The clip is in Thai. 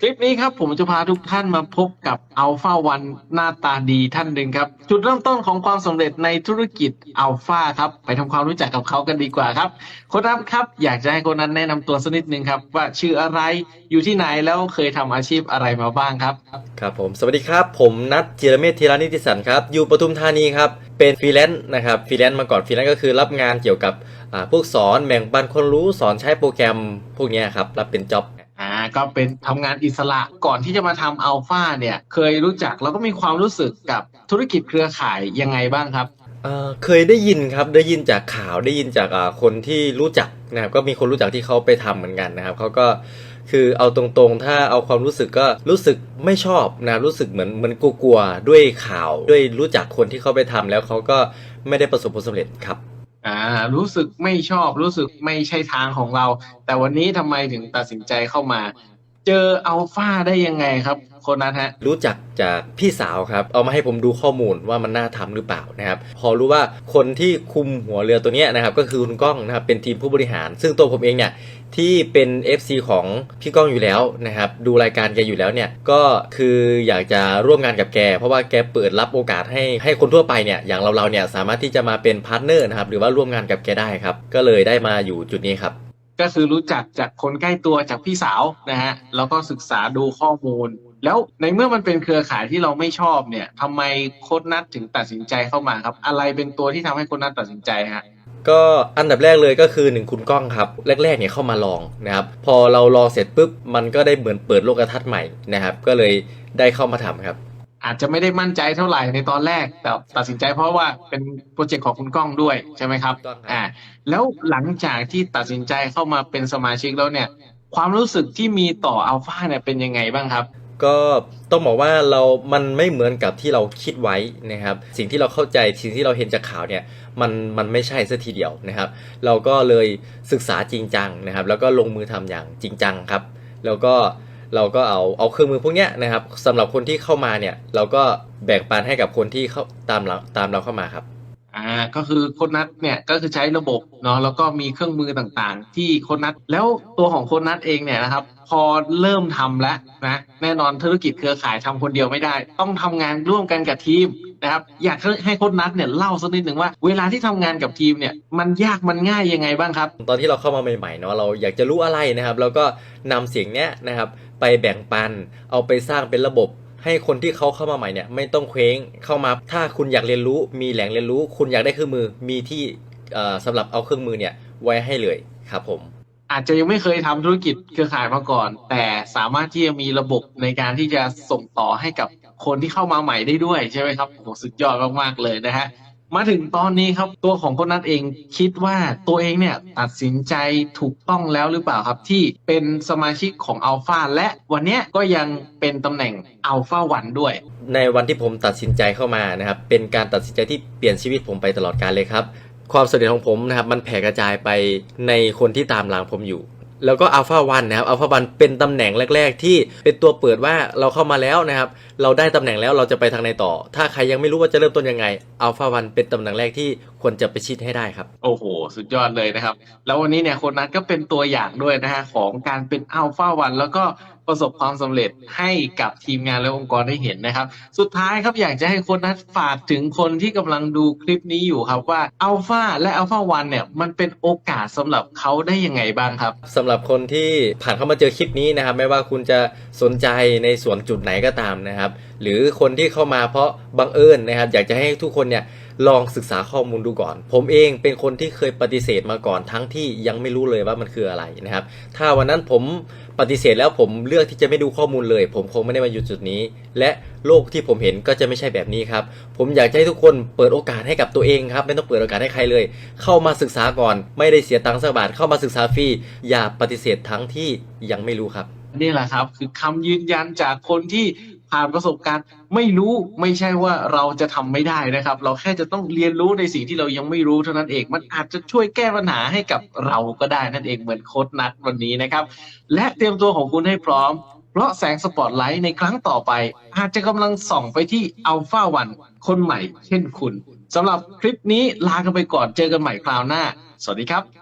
คลิปนี้ครับผมจะพาทุกท่านมาพบกับอัลฟาวันหน้าตาดีท่านหนึ่งครับ จุดเริ่มต้นของความสำเร็จในธุรกิจอัลฟาครับ ไปทำความรู้จักกับเขากันดีกว่าครับคนนัทครับอยากจะให้คนนั้นแนะนำตัวสักนิดนึงครับ ว่าชื่ออะไรอยู่ที่ไหนแล้วเคยทำอาชีพอะไรมาบ้างครับ ครับผมสวัสดีครับ ผมนัทจิรเมธธีรานิติสันครับ อยู่ปทุมธานีครับเป็นฟรีแลนซ์นะครับฟรีแลนซ์มาก่อนฟรีแลนซ์ก็คือรับงานเกี่ยวกับพวกสอนแบ่งปันคนรู้สอนใช้โปรแกรมพวกนี้ครับรับเป็นจ็อบ ก็เป็นทำงานอิสระก่อนที่จะมาทำอัลฟาเนี่ยเคยรู้จักแล้วก็มีความรู้สึกกับธุรกิจเครือข่ายยังไงบ้างครับเออเคยได้ยินครับได้ยินจากข่าวได้ยินจากคนที่รู้จักนะครับก็มีคนรู้จักที่เขาไปทำเหมือนกันนะครับเขาก็คือเอาตรงๆ ถ้าเอาความรู้สึกก็รู้สึกไม่ชอบนะรู้สึกเหมือนเหมือนกลัวๆด้วยข่าว ด้วยรู้จักคนที่เขาไปทำแล้วเขาก็ไม่ได้ประสบผลสำเร็จครับ อ่ารู้สึกไม่ชอบรู้สึกไม่ใช่ทางของเรา แต่วันนี้ทำไมถึงตัดสินใจเข้ามา เจออัลฟาได้ยังไงครับคนนั้นฮะ รู้จักจากพี่สาวครับ เอามาให้ผมดูข้อมูลว่ามันน่าทำหรือเปล่านะครับ พอรู้ว่าคนที่คุมหัวเรือตัวนี้นะครับ ก็คือคุณก้องนะครับ เป็นทีมผู้บริหาร ซึ่งตัวผมเองเนี่ยที่เป็น FC ของพี่ก้องอยู่แล้วนะครับ ดูรายการแกอยู่แล้วเนี่ย ก็คืออยากจะร่วมงานกับแก เพราะว่าแกเปิดรับโอกาสให้ให้คนทั่วไปเนี่ย อย่างเราเราเนี่ยสามารถที่จะมาเป็นพาร์ทเนอร์นะครับ หรือว่าร่วมงานกับแกได้ครับ ก็เลยได้มาอยู่จุดนี้ครับ ก็คือรู้จักจากคนใกล้ตัวจากพี่สาวนะฮะแล้วก็ศึกษาดูข้อมูล แล้วในเมื่อมันเป็นเครือข่ายที่เราไม่ชอบเนี่ยทำไมโค้ดนัทถึงตัดสินใจเข้ามาครับ อะไรเป็นตัวที่ทำให้โค้ดนัทตัดสินใจฮะก็อันดับแรกเลยก็คือหนึ่งคุณก้องครับ แรกๆเนี่ยเข้ามาลองนะครับ พอเราลองเสร็จปุ๊บมันก็ได้เหมือนเปิดโลกทัศน์ใหม่นะครับ ก็เลยได้เข้ามาทำครับ อาจจะไม่ได้มั่นใจเท่าไหร่ในตอนแรก แต่ตัดสินใจเพราะว่าเป็นโปรเจกต์ของคุณก้องด้วยใช่ไหมครับถูกต้องครับอ่าแล้วหลังจากที่ตัดสินใจเข้ามาเป็นสมาชิกแล้วเนี่ย ความรู้สึกที่มีต่ออัลฟาเนี่ยเป็นยังไงบ้างครับก็ต้องบอกว่าเรา มันไม่เหมือนกับที่เราคิดไว้นะครับ สิ่งที่เราเข้าใจ สิ่งที่เราเห็นจากข่าวเนี่ย มัน มันไม่ใช่ซะทีเดียวนะครับ เราก็เลยศึกษาจริงจังนะครับ แล้วก็ลงมือทำอย่างจริงจังครับ แล้วก็ เราก็เอาเอาเครื่องมือพวกเนี้ยนะครับสำหรับคนที่เข้ามาเนี่ย เราก็แบ่งปันให้กับคนที่เข้าตามเราตามเราเข้ามาครับอ่าก็คือโคนนัดเนี่ยก็คือใช้ระบบเนาะแล้วก็มีเครื่องมือต่างๆ ที่โคนนัดแล้วตัวของโคนนัดเองเนี่ยนะครับ พอเริ่มทำแล้วนะแน่นอนธุรกิจเครือข่ายทำคนเดียวไม่ได้ ต้องทำงานร่วมกันกับทีม นะครับอยากให้โคนนัทเนี่ยเล่าสักนิดหนึ่งว่า เวลาที่ทำงานกับทีมเนี่ยมันยากมันง่ายยังไงบ้างครับ ตอนที่เราเข้ามาใหม่ๆเนาะเราอยากจะรู้อะไรนะครับเราก็นำเสียงเนี้ยนะครับไปแบ่งปัน เอาไปสร้างเป็นระบบให้คนที่เขาเข้ามาใหม่เนี่ยไม่ต้องเคว้งเข้ามา ถ้าคุณอยากเรียนรู้มีแหล่งเรียนรู้ คุณอยากได้เครื่องมือมีที่เอ่อสำหรับเอาเครื่องมือเนี่ยไว้ให้เลยครับผมอาจจะยังไม่เคยทำธุรกิจเครือข่ายมาก่อน แต่สามารถที่จะมีระบบในการที่จะส่งต่อให้กับ คนที่เข้ามาใหม่ได้ด้วยใช่ไหมครับโหสุดยอดมากๆเลยนะฮะมาถึงตอนนี้ครับตัวของคนนัทเองคิดว่าตัวเองเนี่ยตัดสินใจถูกต้องแล้วหรือเปล่าครับ ที่เป็นสมาชิกของอัลฟาและวันเนี้ยก็ยังเป็นตำแหน่งอัลฟาวันด้วย ในวันที่ผมตัดสินใจเข้ามานะครับ เป็นการตัดสินใจที่เปลี่ยนชีวิตผมไปตลอดกาลเลยครับ ความสำเร็จของผมนะครับมันแผ่กระจายไปในคนที่ตามหลังผมอยู่ แล้วก็อัลฟาวันนะครับอัลฟาวันเป็นตำแหน่งแรก ๆ ที่เป็นตัวเปิดว่าเราเข้ามาแล้วนะครับ เราได้ตำแหน่งแล้วเราจะไปทางไหนต่อ ถ้าใครยังไม่รู้ว่าจะเริ่มต้นยังไงอัลฟาวันเป็นตำแหน่งแรกที่ ควรจะไปชิดให้ได้ครับ โอ้โห สุดยอดเลยนะครับ แล้ววันนี้เนี่ยคนนัทก็เป็นตัวอย่างด้วยนะฮะของการเป็นอัลฟาวัน แล้วก็ประสบความสำเร็จให้กับทีมงานและองค์กรได้เห็นนะครับ สุดท้ายครับอยากจะให้คนนัทฝากถึงคนที่กำลังดูคลิปนี้อยู่ครับว่าอัลฟาและอัลฟาวันเนี่ยมันเป็นโอกาสสำหรับเขาได้ยังไงบ้างครับสำหรับคนที่ผ่านเข้ามาเจอคลิปนี้นะครับ ไม่ว่าคุณจะสนใจในส่วนจุดไหนก็ตามนะครับ หรือคนที่เข้ามาเพราะบังเอิญนะครับ อยากจะให้ทุกคนเนี่ย ลองศึกษาข้อมูลดูก่อน ผมเองเป็นคนที่เคยปฏิเสธมาก่อนทั้งที่ยังไม่รู้เลยว่ามันคืออะไรนะครับ ถ้าวันนั้นผมปฏิเสธแล้วผมเลือกที่จะไม่ดูข้อมูลเลย ผมคงไม่ได้มาอยู่จุดนี้ และโลกที่ผมเห็นก็จะไม่ใช่แบบนี้ครับ ผมอยากจะให้ทุกคนเปิดโอกาสให้กับตัวเองครับ ไม่ต้องเปิดโอกาสให้ใครเลย เข้ามาศึกษาก่อน ไม่ได้เสียตังค์สักบาทเข้ามาศึกษาฟรีอย่าปฏิเสธทั้งที่ยังไม่รู้ครับนี่แหละครับ คือคำยืนยันจากคนที่ ผ่านประสบการณ์ ไม่รู้ไม่ใช่ว่าเราจะทำไม่ได้นะครับ เราแค่จะต้องเรียนรู้ในสิ่งที่เรายังไม่รู้เท่านั้นเอง มันอาจจะช่วยแก้ปัญหาให้กับเราก็ได้นั่นเองเหมือนโค้ดนัดวันนี้นะครับ และเตรียมตัวของคุณให้พร้อม เพราะแสงสปอตไลท์ในครั้งต่อไป อาจจะกำลังส่องไปที่อัลฟาวันคนใหม่ เช่นคุณสำหรับคลิปนี้ลากันไปก่อนเจอกันใหม่คราวหน้า สวัสดีครับ